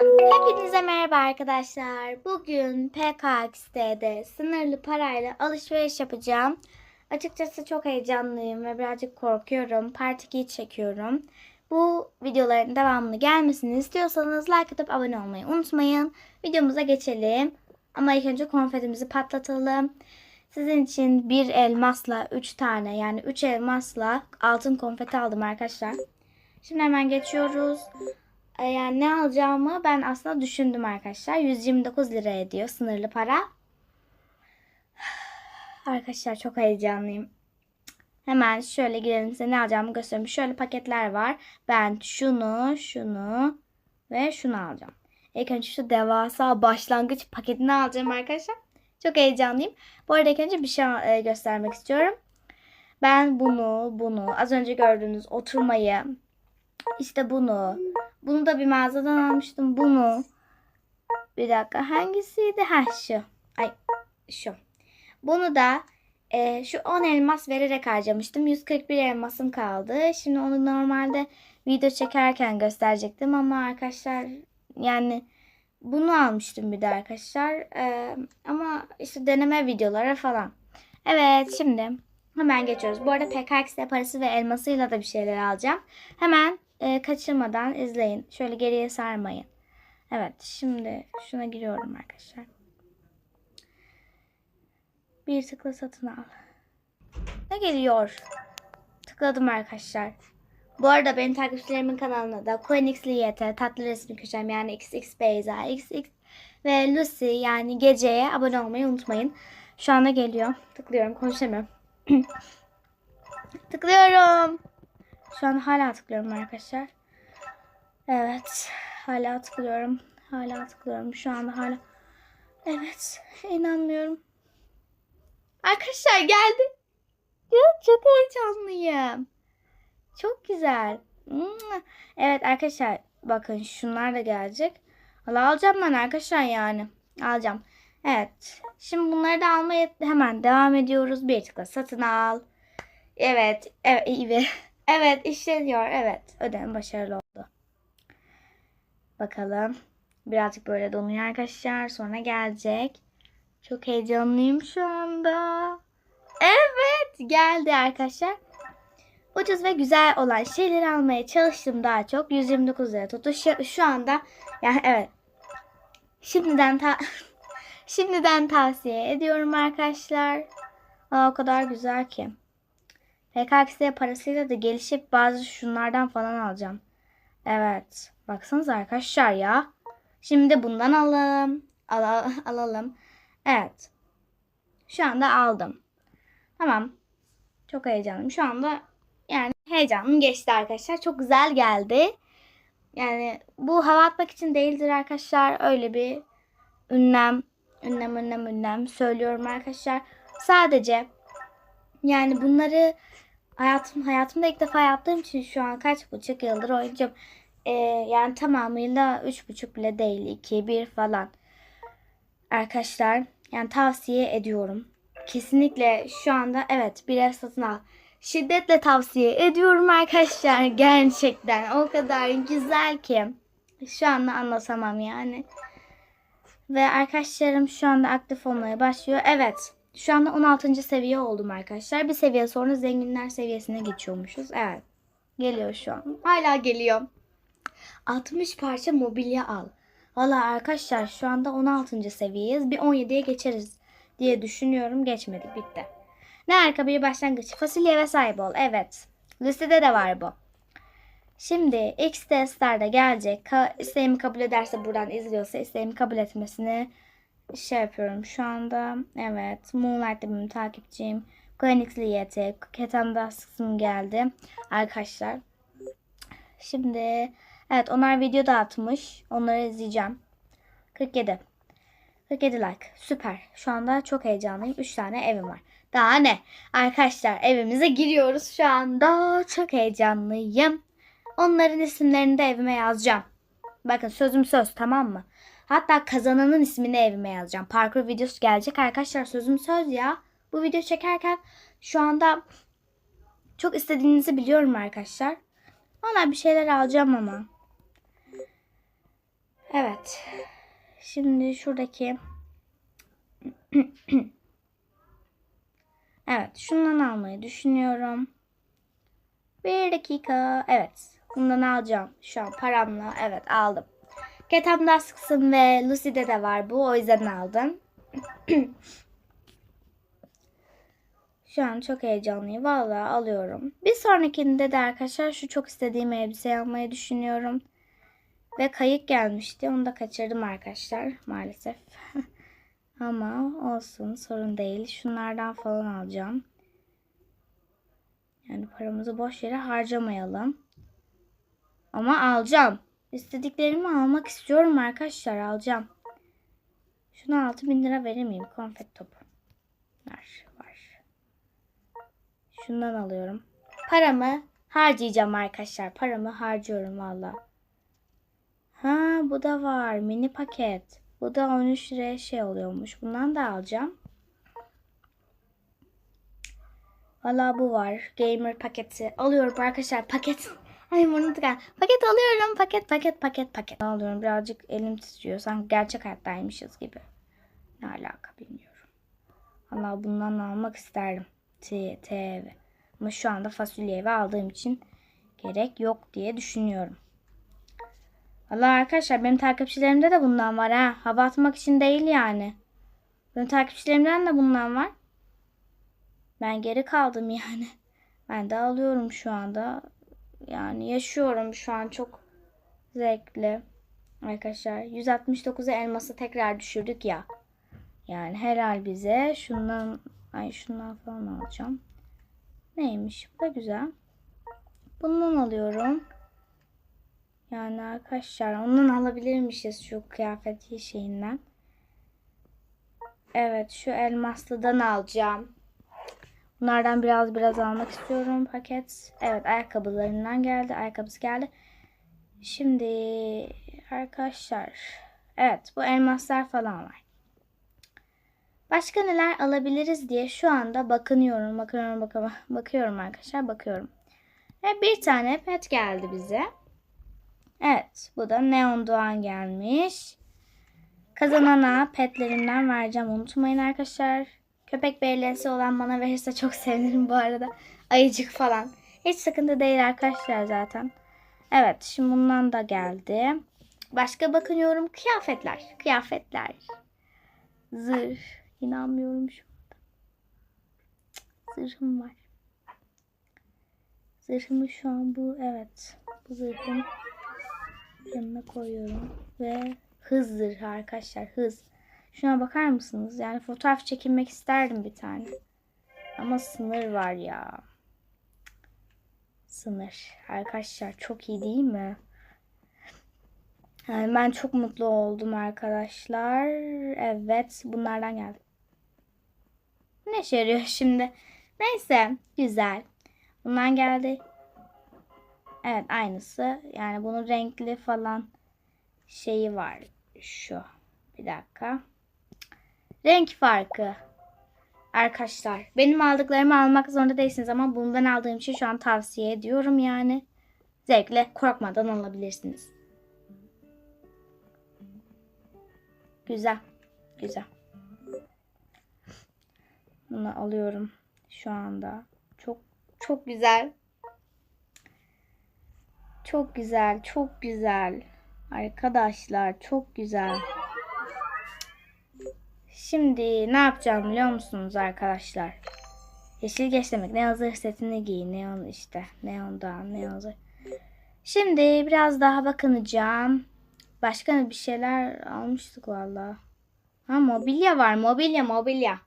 Hepinize merhaba arkadaşlar. Bugün PKX'de sınırlı parayla alışveriş yapacağım. Açıkçası çok heyecanlıyım ve birazcık korkuyorum. Part 2'yi çekiyorum. Bu videoların devamını gelmesini istiyorsanız like atıp abone olmayı unutmayın. Videomuza geçelim. Ama ilk önce konfetimizi patlatalım. Sizin için bir elmasla 3 tane yani 3 elmasla altın konfeti aldım arkadaşlar. Şimdi hemen geçiyoruz. E, Yani ne alacağımı ben aslında düşündüm arkadaşlar. 129 lira ediyor sınırlı para. Arkadaşlar çok heyecanlıyım. Hemen şöyle girelim size ne alacağımı göstereyim. Şöyle paketler var. Ben şunu, şunu ve şunu alacağım. İlk önce şu devasa başlangıç paketini alacağım arkadaşlar. Çok heyecanlıyım. Bu arada ilk önce bir şey e, göstermek istiyorum. Ben bunu, bunu, az önce gördüğünüz oturmayı, işte bunu, bunu da bir mağazadan almıştım. Bunu. Bir dakika hangisiydi? Ha şu. Ay şu. Bunu da e, şu 10 elmas vererek harcamıştım. 141 elmasım kaldı. Şimdi onu normalde video çekerken gösterecektim ama arkadaşlar yani bunu almıştım bir de arkadaşlar. E, ama işte deneme videoları falan. Evet şimdi hemen geçiyoruz. Bu arada PKX parası ve elmasıyla da bir şeyler alacağım. Hemen e, kaçırmadan izleyin. Şöyle geriye sarmayın. Evet şimdi şuna giriyorum arkadaşlar. Bir tıkla satın al. Ne geliyor? Tıkladım arkadaşlar. Bu arada benim takipçilerimin kanalına da Coinixliyete tatlı resmi köşem yani XX Beyza, XX ve Lucy yani geceye abone olmayı unutmayın. Şu anda geliyor. Tıklıyorum konuşamıyorum. Tıklıyorum. Şu an hala tıklıyorum arkadaşlar. Evet. Hala tıklıyorum. Hala tıklıyorum. Şu anda hala. Evet. inanmıyorum. Arkadaşlar geldi. Ya, çok heyecanlıyım. Çok güzel. Evet arkadaşlar. Bakın şunlar da gelecek. Valla alacağım ben arkadaşlar yani. Alacağım. Evet. Şimdi bunları da almaya hemen devam ediyoruz. Bir tıkla satın al. Evet. Evet. iyi. Evet işleniyor. Evet. Ödeme başarılı oldu. Bakalım. Birazcık böyle donuyor arkadaşlar. Sonra gelecek. Çok heyecanlıyım şu anda. Evet. Geldi arkadaşlar. Ucuz ve güzel olan şeyleri almaya çalıştım daha çok. 129 lira tuttu. Şu, şu anda yani evet. Şimdiden ta şimdiden tavsiye ediyorum arkadaşlar. Aa, o kadar güzel ki. PKX'de parasıyla da gelişip bazı şunlardan falan alacağım. Evet. Baksanıza arkadaşlar ya. Şimdi bundan alalım. Al alalım. Evet. Şu anda aldım. Tamam. Çok heyecanlıyım. Şu anda yani heyecanım geçti arkadaşlar. Çok güzel geldi. Yani bu hava atmak için değildir arkadaşlar. Öyle bir ünlem, ünlem, ünlem, ünlem söylüyorum arkadaşlar. Sadece yani bunları hayatım hayatımda ilk defa yaptığım için şu an kaç buçuk yıldır oynayacağım. Ee, yani tamamıyla üç buçuk bile değil. iki bir falan. Arkadaşlar yani tavsiye ediyorum. Kesinlikle şu anda evet bir ev satın al. Şiddetle tavsiye ediyorum arkadaşlar. Gerçekten o kadar güzel ki. Şu anda anlatamam yani. Ve arkadaşlarım şu anda aktif olmaya başlıyor. Evet. Şu anda 16. seviye oldum arkadaşlar. Bir seviye sonra zenginler seviyesine geçiyormuşuz. Evet. Geliyor şu an. Hala geliyor. 60 parça mobilya al. Valla arkadaşlar şu anda 16. seviyeyiz. Bir 17'ye geçeriz diye düşünüyorum. Geçmedik bitti. Ne harika bir başlangıç. Fasulyeye sahip ol. Evet. Listede de var bu. Şimdi X testler de gelecek. Ka- isteğimi kabul ederse buradan izliyorsa isteğimi kabul etmesini şey yapıyorum şu anda. Evet. Moonlight benim takipçim. Koenix'li YT. Ketan'da kısmım geldi. Arkadaşlar. Şimdi evet onlar video da atmış. Onları izleyeceğim. 47. 47 like. Süper. Şu anda çok heyecanlıyım. 3 tane evim var. Daha ne? Arkadaşlar evimize giriyoruz şu anda. Çok heyecanlıyım. Onların isimlerini de evime yazacağım. Bakın sözüm söz tamam mı? Hatta kazananın ismini evime yazacağım. Parkur videosu gelecek arkadaşlar. Sözüm söz ya. Bu video çekerken şu anda çok istediğinizi biliyorum arkadaşlar. Valla bir şeyler alacağım ama. Evet. Şimdi şuradaki Evet, şundan almayı düşünüyorum. Bir dakika. Evet, bundan alacağım. Şu an paramla. Evet, aldım. Ketam Dusk'sın ve Lucy'de de var bu. O yüzden aldım. Şu an çok heyecanlıyım. Vallahi alıyorum. Bir sonrakinde de arkadaşlar şu çok istediğim elbiseyi almayı düşünüyorum. Ve kayık gelmişti. Onu da kaçırdım arkadaşlar maalesef. Ama olsun sorun değil. Şunlardan falan alacağım. Yani paramızı boş yere harcamayalım. Ama alacağım. İstediklerimi almak istiyorum arkadaşlar. Alacağım. Şuna 6000 lira veremeyeyim. Konfet topu. Var. Var. Şundan alıyorum. Paramı harcayacağım arkadaşlar. Paramı harcıyorum valla. Ha bu da var. Mini paket. Bu da 13 liraya şey oluyormuş. Bundan da alacağım. Valla bu var. Gamer paketi. Alıyorum arkadaşlar. Paket. Ay burnum tıkan. Paket alıyorum. Paket paket paket paket. Alıyorum. Birazcık elim titriyor. Sanki gerçek hayattaymışız gibi. Ne alaka bilmiyorum. Valla bundan almak isterdim. T, TV. Ama şu anda fasulye evi aldığım için gerek yok diye düşünüyorum. Valla arkadaşlar benim takipçilerimde de bundan var ha. Hava atmak için değil yani. Benim takipçilerimden de bundan var. Ben geri kaldım yani. Ben de alıyorum şu anda. Yani yaşıyorum şu an çok zevkli. Arkadaşlar 169'a elması tekrar düşürdük ya. Yani helal bize. Şundan ay şundan falan alacağım. Neymiş? Bu da güzel. Bundan alıyorum. Yani arkadaşlar ondan alabilirmişiz şu kıyafet şeyinden. Evet şu elmaslıdan alacağım. Bunlardan biraz biraz almak istiyorum paket. Evet ayakkabılarından geldi. Ayakkabısı geldi. Şimdi arkadaşlar. Evet bu elmaslar falan var. Başka neler alabiliriz diye şu anda bakınıyorum. Bakıyorum bakıyorum, bakıyorum arkadaşlar bakıyorum. Ve bir tane pet geldi bize. Evet bu da Neon Doğan gelmiş. Kazanana petlerinden vereceğim. Unutmayın arkadaşlar. Köpek belirlesi olan bana verirse çok sevinirim bu arada. Ayıcık falan. Hiç sıkıntı değil arkadaşlar zaten. Evet şimdi bundan da geldi. Başka bakıyorum. Kıyafetler. Kıyafetler. Zırh. İnanmıyorum şu anda. Zırhım var. Zırhımı şu an bu. Evet. Bu zırhım yanına koyuyorum. Ve hız zırhı arkadaşlar. Hız. Şuna bakar mısınız? Yani fotoğraf çekilmek isterdim bir tane. Ama sınır var ya. Sınır. Arkadaşlar çok iyi değil mi? Yani ben çok mutlu oldum arkadaşlar. Evet bunlardan geldi. Ne işe yarıyor şimdi? Neyse güzel. Bundan geldi. Evet aynısı. Yani bunun renkli falan şeyi var. Şu. Bir dakika. Renk farkı. Arkadaşlar benim aldıklarımı almak zorunda değilsiniz ama bundan aldığım için şu an tavsiye ediyorum yani. Zevkle korkmadan alabilirsiniz. Güzel. Güzel. Bunu alıyorum şu anda. Çok çok güzel. Çok güzel, çok güzel. Arkadaşlar çok güzel. Şimdi ne yapacağım biliyor musunuz arkadaşlar? Yeşil geç demek. Ne hazır setini giy. Neon işte. Neon'dan ne hazır. Şimdi biraz daha bakınacağım. Başka bir şeyler almıştık valla. Ha mobilya var. Mobilya mobilya.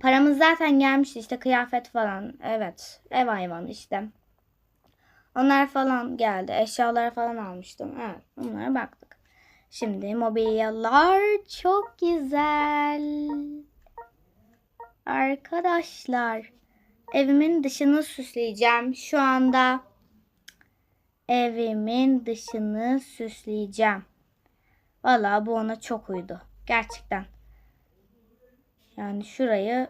Paramız zaten gelmişti işte kıyafet falan. Evet. Ev hayvanı işte. Onlar falan geldi. Eşyalar falan almıştım. Evet. Onlara baktık. Şimdi mobilyalar çok güzel. Arkadaşlar. Evimin dışını süsleyeceğim. Şu anda evimin dışını süsleyeceğim. Valla bu ona çok uydu. Gerçekten. Yani şurayı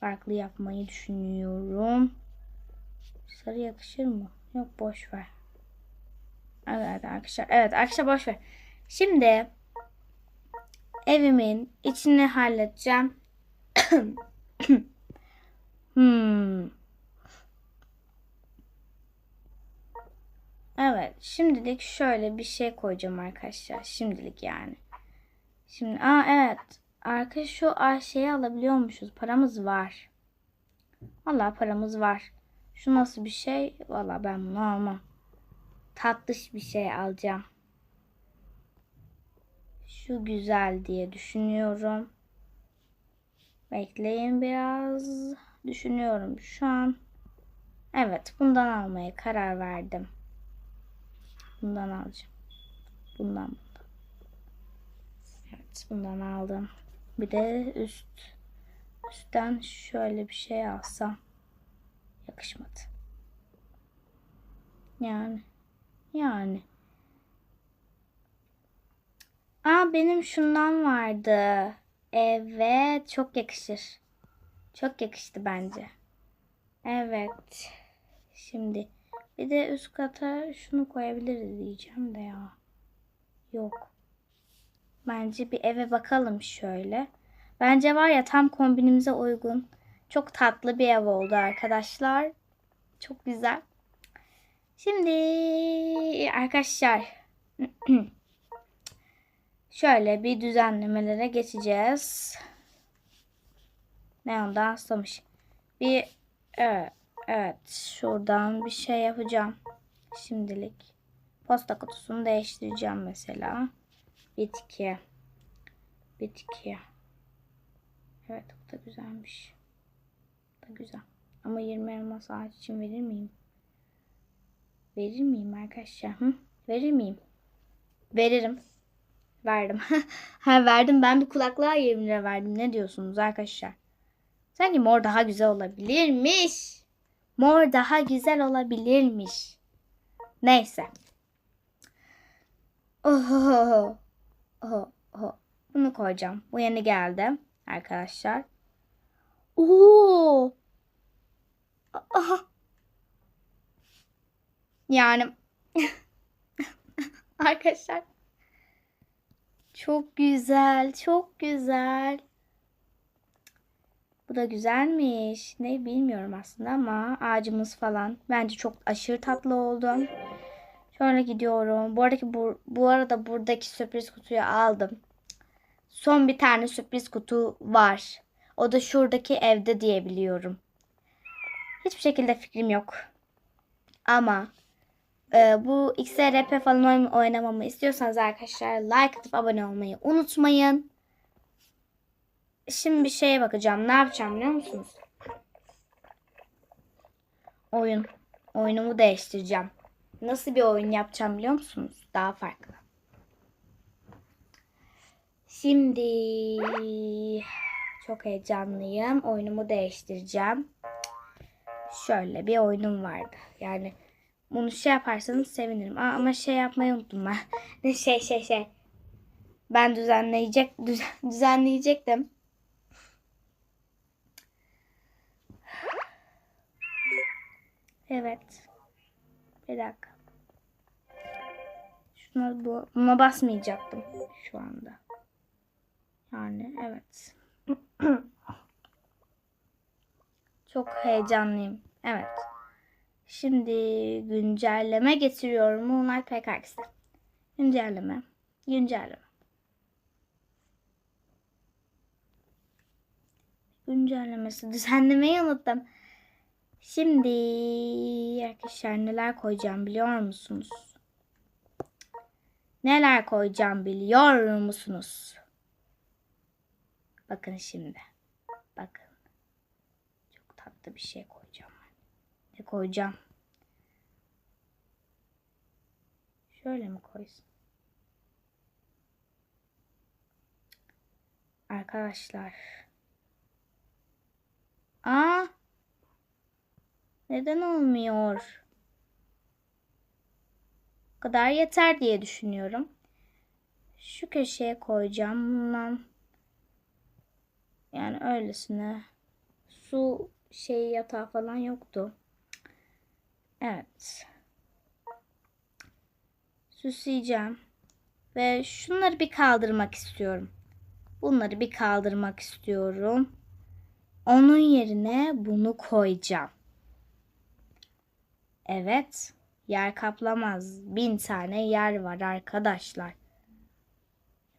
farklı yapmayı düşünüyorum. Sarı yakışır mı? Yok boş ver. Evet arkadaşlar. Evet arkadaşlar boş ver. Şimdi evimin içini halledeceğim. hmm. Evet, şimdilik şöyle bir şey koyacağım arkadaşlar. Şimdilik yani. Şimdi, aa evet. Arka şu şeyi alabiliyormuşuz. Paramız var. Valla paramız var. Şu nasıl bir şey? Valla ben bunu almam. Tatlış bir şey alacağım. Şu güzel diye düşünüyorum. Bekleyin biraz. Düşünüyorum şu an. Evet bundan almaya karar verdim. Bundan alacağım. Bundan. Evet bundan aldım. Bir de üst üstten şöyle bir şey alsam yakışmadı. Yani yani. Aa benim şundan vardı. Evet çok yakışır. Çok yakıştı bence. Evet. Şimdi bir de üst kata şunu koyabiliriz diyeceğim de ya. Yok. Bence bir eve bakalım şöyle. Bence var ya tam kombinimize uygun. Çok tatlı bir ev oldu arkadaşlar. Çok güzel. Şimdi arkadaşlar şöyle bir düzenlemelere geçeceğiz. Ne ondan aslamış. Bir evet, evet şuradan bir şey yapacağım. Şimdilik. Posta kutusunu değiştireceğim mesela. Bitki. Bitki. Evet bu da güzelmiş. Bu da güzel. Ama 20 elmas ağaç için verir miyim? Verir miyim arkadaşlar? Hı? Verir miyim? Veririm. Verdim. ha verdim. Ben bir kulaklığa 20 lira verdim. Ne diyorsunuz arkadaşlar? Sanki mor daha güzel olabilirmiş. Mor daha güzel olabilirmiş. Neyse. Oho. Oho. Oho. Bunu koyacağım. Bu yeni geldi arkadaşlar. Oo. Aha. Yani arkadaşlar çok güzel, çok güzel. Bu da güzelmiş. Ne bilmiyorum aslında ama ağacımız falan bence çok aşırı tatlı oldu. Şöyle gidiyorum. Bu arada bu, bu arada buradaki sürpriz kutuyu aldım. Son bir tane sürpriz kutu var. O da şuradaki evde diyebiliyorum. Hiçbir şekilde fikrim yok. Ama e, bu XRP falan oynamamı istiyorsanız arkadaşlar like atıp abone olmayı unutmayın. Şimdi bir şeye bakacağım. Ne yapacağım biliyor musunuz? Oyun. Oyunumu değiştireceğim. Nasıl bir oyun yapacağım biliyor musunuz? Daha farklı. Şimdi çok heyecanlıyım. Oyunumu değiştireceğim. Şöyle bir oyunum vardı. Yani bunu şey yaparsanız sevinirim. Aa, ama şey yapmayı unuttum ben. ne şey şey şey. Ben düzenleyecek düzen, düzenleyecektim. Evet. Bir dakika. Şuna bu, buna basmayacaktım şu anda. Yani evet. Çok heyecanlıyım. Evet. Şimdi güncelleme getiriyorum. Moonlight PKX'de. Güncelleme. Güncelleme. Güncellemesi. Düzenlemeyi unuttum. Şimdi arkadaşlar neler koyacağım biliyor musunuz? Neler koyacağım biliyor musunuz? Bakın şimdi. Bakın. Çok tatlı bir şey. Ne koyacağım? Şöyle mi koysun? Arkadaşlar. Aa! Neden olmuyor? Bu kadar yeter diye düşünüyorum. Şu köşeye koyacağım. Bundan yani öylesine su şey yatağı falan yoktu. Evet. Süsleyeceğim. Ve şunları bir kaldırmak istiyorum. Bunları bir kaldırmak istiyorum. Onun yerine bunu koyacağım. Evet. Yer kaplamaz. Bin tane yer var arkadaşlar.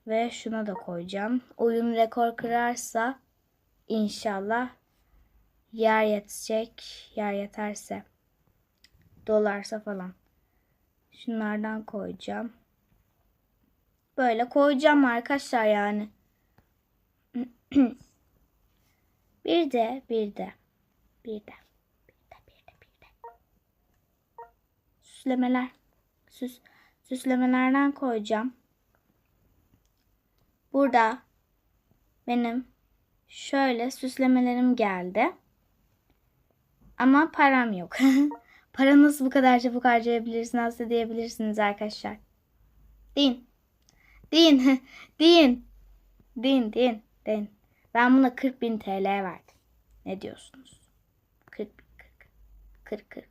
Ve şuna da koyacağım. Oyun rekor kırarsa inşallah yer yetecek. Yer yeterse. Dolarsa falan. Şunlardan koyacağım. Böyle koyacağım arkadaşlar yani. bir de bir de bir de bir de bir de bir de süslemeler süs süslemelerden koyacağım. Burada benim şöyle süslemelerim geldi. Ama param yok. Para nasıl bu kadar çabuk harcayabilirsiniz, nasıl diyebilirsiniz arkadaşlar. Din. Din. Din. Din. Din. Din. Ben buna 40 bin TL verdim. Ne diyorsunuz? 40 bin. 40. 40 40.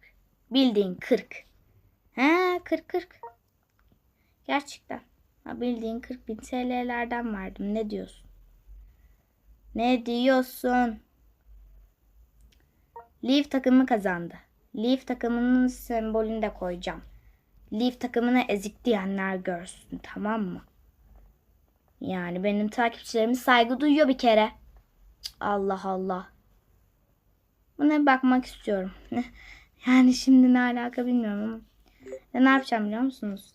Bildiğin 40. He 40 40. Gerçekten. Ha, bildiğin 40 bin TL'lerden verdim. Ne diyorsun? Ne diyorsun? Leaf takımı kazandı. Leaf takımının sembolünü de koyacağım. Leaf takımına ezik diyenler görsün tamam mı? Yani benim takipçilerim saygı duyuyor bir kere. Allah Allah. Buna bir bakmak istiyorum. yani şimdi ne alaka bilmiyorum ama. Ne yapacağım biliyor musunuz?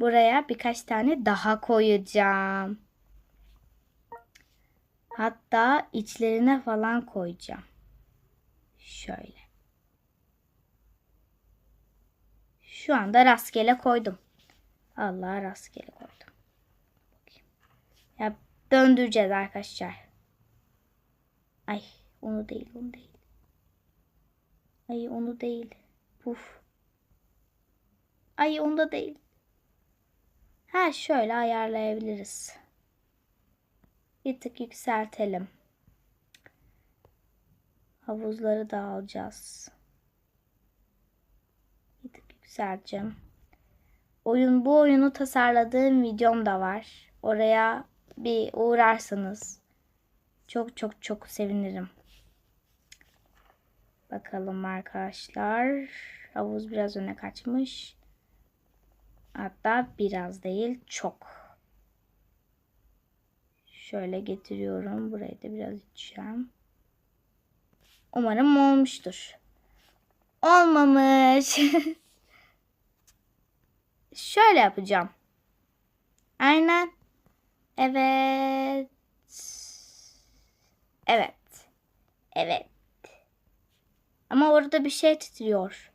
Buraya birkaç tane daha koyacağım. Hatta içlerine falan koyacağım. Şöyle. Şu anda rastgele koydum. Allah rastgele koydum. Ya döndüreceğiz arkadaşlar. Ay onu değil onu değil. Ay onu değil. Puf. Ay onda değil. Ha şöyle ayarlayabiliriz. Bir tık yükseltelim. Havuzları da alacağız. Yükselteceğim. Oyun bu oyunu tasarladığım videom da var. Oraya bir uğrarsanız çok çok çok sevinirim. Bakalım arkadaşlar. Havuz biraz öne kaçmış. Hatta biraz değil çok. Şöyle getiriyorum. Burayı da biraz içeceğim. Umarım olmuştur. Olmamış. Şöyle yapacağım. Aynen. Evet. Evet. Evet. Ama orada bir şey titriyor.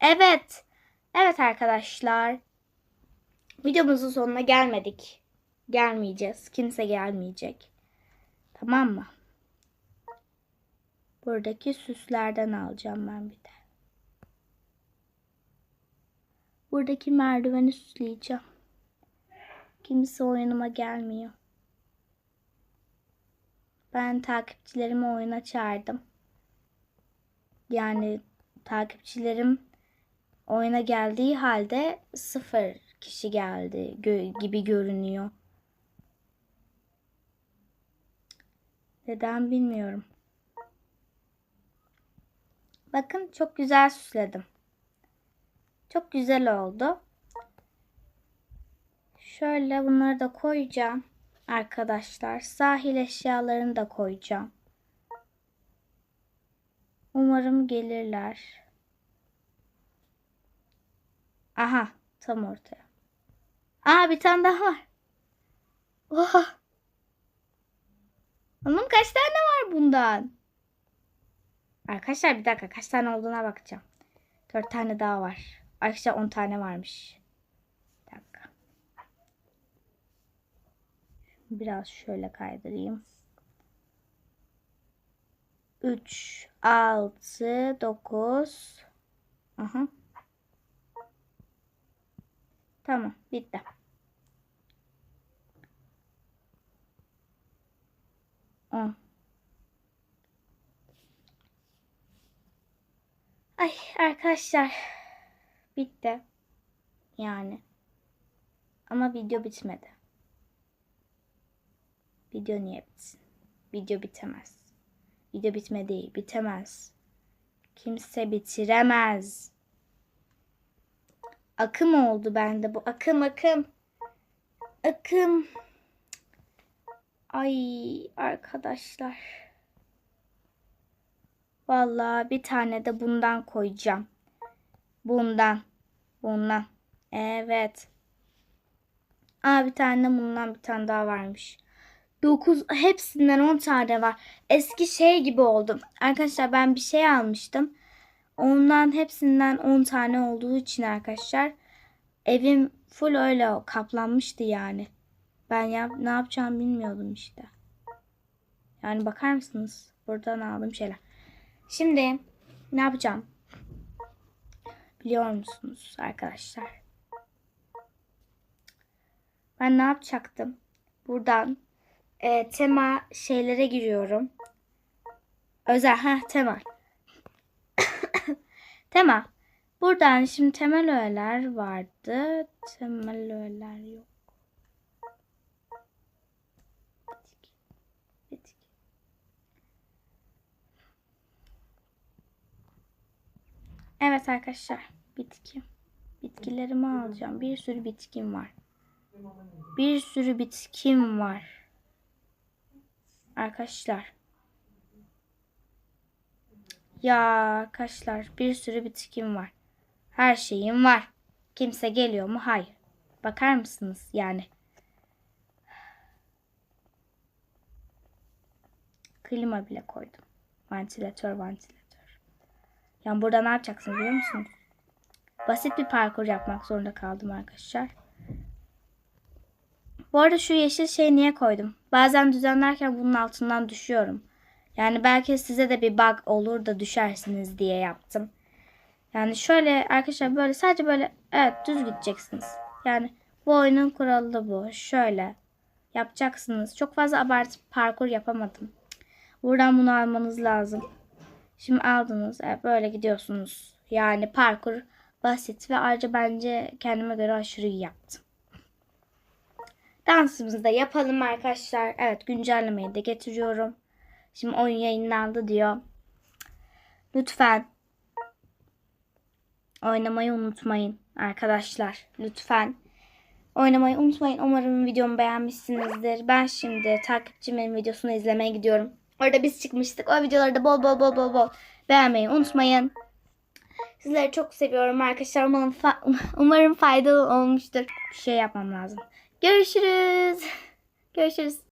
Evet. Evet arkadaşlar. Videomuzun sonuna gelmedik. Gelmeyeceğiz. Kimse gelmeyecek. Tamam mı? Buradaki süslerden alacağım ben bir de. Buradaki merdiveni süsleyeceğim. Kimse oyunuma gelmiyor. Ben takipçilerimi oyuna çağırdım. Yani takipçilerim oyuna geldiği halde sıfır kişi geldi gibi görünüyor. Neden bilmiyorum. Bakın çok güzel süsledim. Çok güzel oldu. Şöyle bunları da koyacağım arkadaşlar. Sahil eşyalarını da koyacağım. Umarım gelirler. Aha tam ortaya. Aa bir tane daha var. Oha. Oğlum kaç tane var bundan? Arkadaşlar bir dakika kaç tane olduğuna bakacağım. Dört tane daha var. Arkadaşlar on tane varmış. Bir dakika. Biraz şöyle kaydırayım. 3, 6, 9. Aha. Tamam bitti. On. Ay arkadaşlar bitti. Yani. Ama video bitmedi. Video niye bitsin? Video bitemez. Video bitmedi, bitemez. Kimse bitiremez. Akım oldu bende bu. Akım akım. Akım. Ay arkadaşlar. Vallahi bir tane de bundan koyacağım. Bundan. Bundan. Evet. Aa bir tane de bundan bir tane daha varmış. 9 hepsinden 10 tane var. Eski şey gibi oldum. Arkadaşlar ben bir şey almıştım. Ondan hepsinden 10 tane olduğu için arkadaşlar evim full öyle kaplanmıştı yani. Ben ya, ne yapacağımı bilmiyordum işte. Yani bakar mısınız? Buradan aldığım şeyler. Şimdi ne yapacağım? Biliyor musunuz arkadaşlar? Ben ne yapacaktım? Buradan e, tema şeylere giriyorum. Özel ha tema. tema. Buradan şimdi temel öğeler vardı. Temel öğeler yok. Bitki. Evet arkadaşlar. Bitki. Bitkilerimi alacağım. Bir sürü bitkim var. Bir sürü bitkim var. Arkadaşlar. Ya arkadaşlar bir sürü bitkim var. Her şeyim var. Kimse geliyor mu? Hayır. Bakar mısınız yani? Klima bile koydum. Vantilatör, vantilatör. Yani burada ne yapacaksınız biliyor musunuz? Basit bir parkur yapmak zorunda kaldım arkadaşlar. Bu arada şu yeşil şeyi niye koydum? Bazen düzenlerken bunun altından düşüyorum. Yani belki size de bir bug olur da düşersiniz diye yaptım. Yani şöyle arkadaşlar böyle sadece böyle evet düz gideceksiniz. Yani bu oyunun kuralı da bu. Şöyle yapacaksınız. Çok fazla abartıp parkur yapamadım. Buradan bunu almanız lazım. Şimdi aldınız. Evet, böyle gidiyorsunuz. Yani parkur basit ve ayrıca bence kendime göre aşırı iyi yaptım. Dansımızı da yapalım arkadaşlar. Evet güncellemeyi de getiriyorum. Şimdi oyun yayınlandı diyor. Lütfen oynamayı unutmayın arkadaşlar. Lütfen oynamayı unutmayın. Umarım videomu beğenmişsinizdir. Ben şimdi takipçimin videosunu izlemeye gidiyorum. Orada biz çıkmıştık. O videoları da bol bol bol bol bol beğenmeyi unutmayın. Sizleri çok seviyorum arkadaşlar. Umarım, fa- umarım faydalı olmuştur. Bir şey yapmam lazım. Görüşürüz. Görüşürüz.